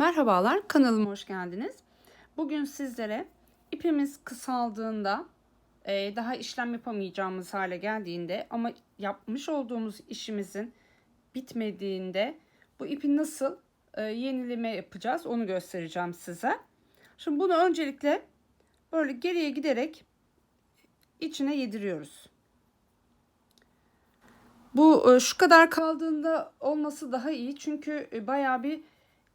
Merhabalar, kanalıma hoş geldiniz. Bugün sizlere ipimiz kısaldığında, e, daha işlem yapamayacağımız hale geldiğinde ama yapmış olduğumuz işimizin bitmediğinde bu ipi nasıl e, yenileme yapacağız onu göstereceğim size. Şimdi bunu öncelikle böyle geriye giderek içine yediriyoruz. Bu e, şu kadar kaldığında olması daha iyi çünkü bayağı bir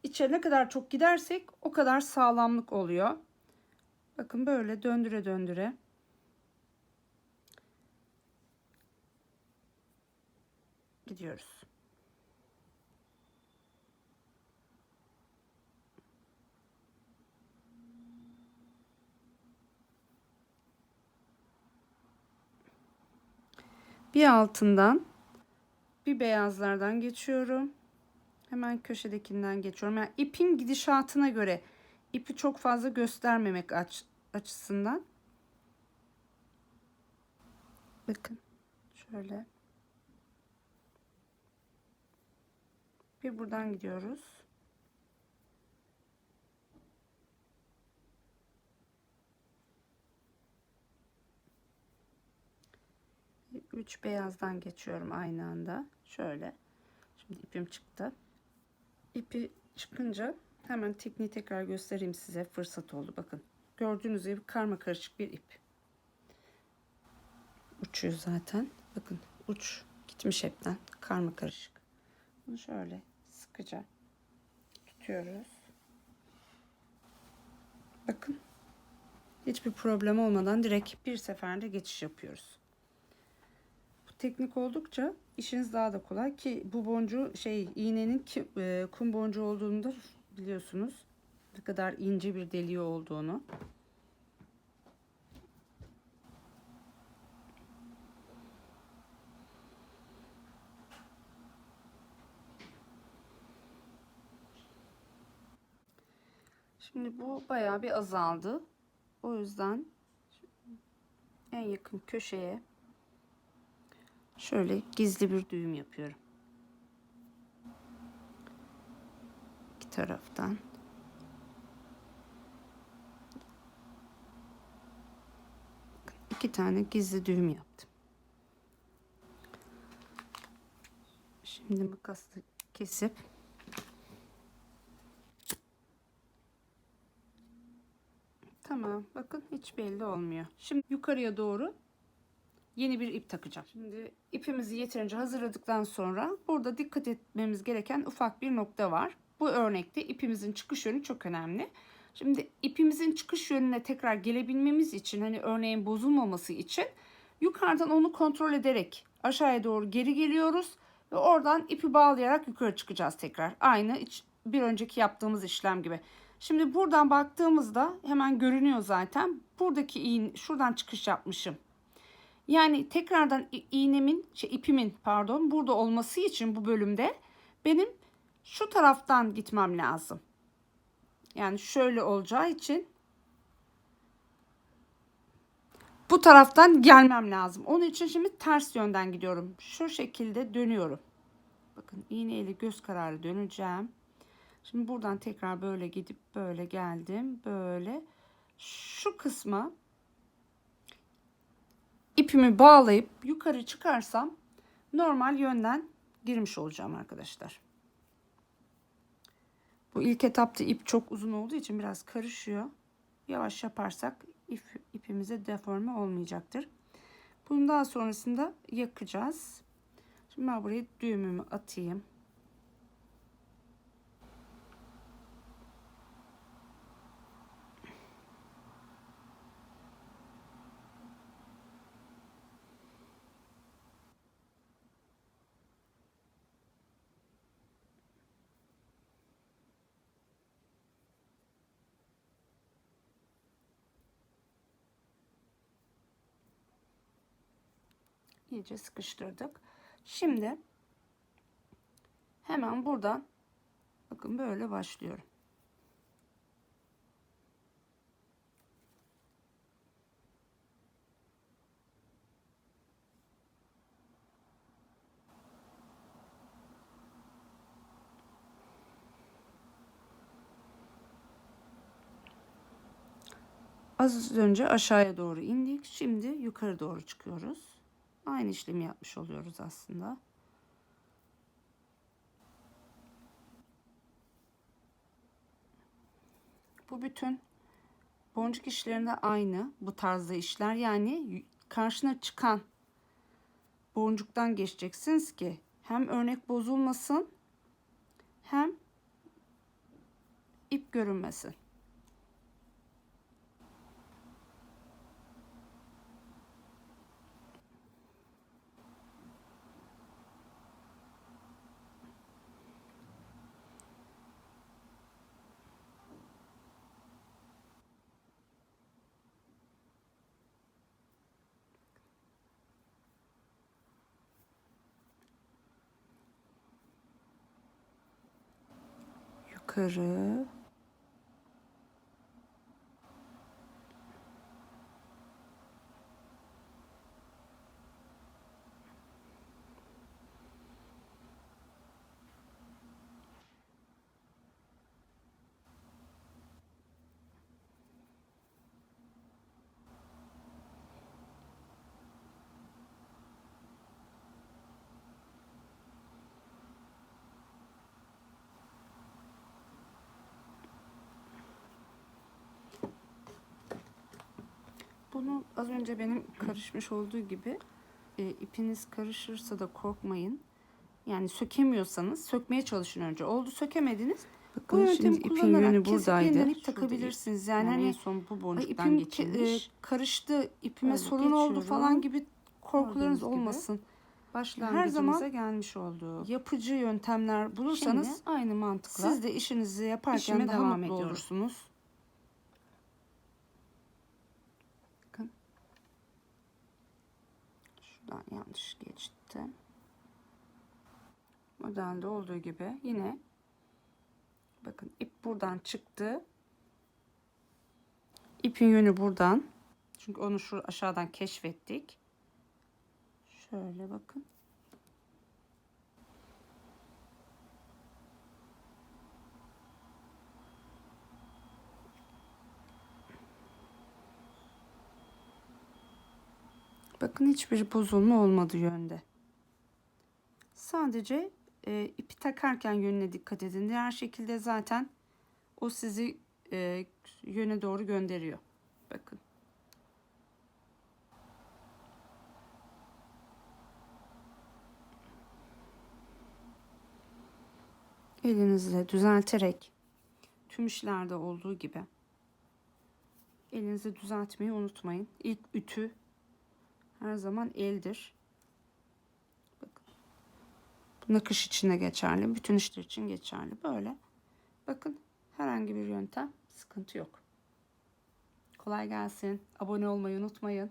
içe ne kadar çok gidersek o kadar sağlamlık oluyor. Bakın böyle döndüre döndüre. Gidiyoruz. Bir altından bir beyazlardan geçiyorum. Hemen köşedekinden geçiyorum. Yani ipin gidişatına göre ipi çok fazla göstermemek aç, açısından. Bakın şöyle. Bir buradan gidiyoruz. Üç beyazdan geçiyorum aynı anda. Şöyle. Şimdi ipim çıktı ipi çıkınca hemen tekniği tekrar göstereyim size. Fırsat oldu bakın. Gördüğünüz gibi karma karışık bir ip. Uçuyor zaten. Bakın uç gitmiş hepten. Karma karışık. Bunu şöyle sıkıca tutuyoruz. Bakın hiçbir problem olmadan direkt bir seferde geçiş yapıyoruz teknik oldukça işiniz daha da kolay ki bu boncuğu şey iğnenin ki, e, kum boncuğu olduğunu da biliyorsunuz. Ne kadar ince bir deliği olduğunu. Şimdi bu bayağı bir azaldı. O yüzden en yakın köşeye şöyle gizli bir düğüm yapıyorum. İki taraftan. iki tane gizli düğüm yaptım. Şimdi makasla kesip Tamam. Bakın hiç belli olmuyor. Şimdi yukarıya doğru yeni bir ip takacağım. Şimdi ipimizi yeterince hazırladıktan sonra burada dikkat etmemiz gereken ufak bir nokta var. Bu örnekte ipimizin çıkış yönü çok önemli. Şimdi ipimizin çıkış yönüne tekrar gelebilmemiz için hani örneğin bozulmaması için yukarıdan onu kontrol ederek aşağıya doğru geri geliyoruz ve oradan ipi bağlayarak yukarı çıkacağız tekrar. Aynı bir önceki yaptığımız işlem gibi. Şimdi buradan baktığımızda hemen görünüyor zaten. Buradaki iğne, şuradan çıkış yapmışım. Yani tekrardan iğnemin, şey, ipimin pardon burada olması için bu bölümde benim şu taraftan gitmem lazım. Yani şöyle olacağı için bu taraftan gelmem lazım. Onun için şimdi ters yönden gidiyorum. Şu şekilde dönüyorum. Bakın iğneyle göz kararı döneceğim. Şimdi buradan tekrar böyle gidip böyle geldim. Böyle şu kısma ipimi bağlayıp yukarı çıkarsam normal yönden girmiş olacağım arkadaşlar. Bu ilk etapta ip çok uzun olduğu için biraz karışıyor. Yavaş yaparsak ip, ipimize deforme olmayacaktır. Bunu daha sonrasında yakacağız. Şimdi ben buraya düğümümü atayım. iyice sıkıştırdık. Şimdi hemen buradan bakın böyle başlıyorum. Az önce aşağıya doğru indik. Şimdi yukarı doğru çıkıyoruz. Aynı işlemi yapmış oluyoruz aslında. Bu bütün boncuk işlerinde aynı bu tarzda işler. Yani karşına çıkan boncuktan geçeceksiniz ki hem örnek bozulmasın hem ip görünmesin. Yukarı Az önce benim karışmış olduğu gibi e, ipiniz karışırsa da korkmayın. Yani sökemiyorsanız sökmeye çalışın önce. Oldu sökemediniz. Bu yöntemi kullanarak kesip yeniden ip takabilirsiniz. Yani, hani en son bu "Ay, boncuktan ipim ke- geçilmiş. e, karıştı, ipime Böyle sorun oldu geçiyorum. falan gibi korkularınız Gördüğünüz gibi. olmasın. Başlangıcımıza Her zaman gelmiş oldu. yapıcı yöntemler bulursanız Şimdi aynı mantıkla siz de işinizi yaparken daha devam mutlu ediyorum. olursunuz. Şuradan yanlış geçti. Modelde olduğu gibi yine bakın ip buradan çıktı. İpin yönü buradan. Çünkü onu şu aşağıdan keşfettik. Şöyle bakın. Bakın hiçbir bozulma olmadı yönde. Sadece e, ipi takarken yönüne dikkat edin. Diğer şekilde zaten o sizi e, yöne doğru gönderiyor. Bakın. Elinizle düzelterek tüm işlerde olduğu gibi elinizi düzeltmeyi unutmayın. İlk ütü her zaman eldir. Bakın. Bu nakış için de geçerli. Bütün işler için geçerli. Böyle. Bakın herhangi bir yöntem sıkıntı yok. Kolay gelsin. Abone olmayı unutmayın.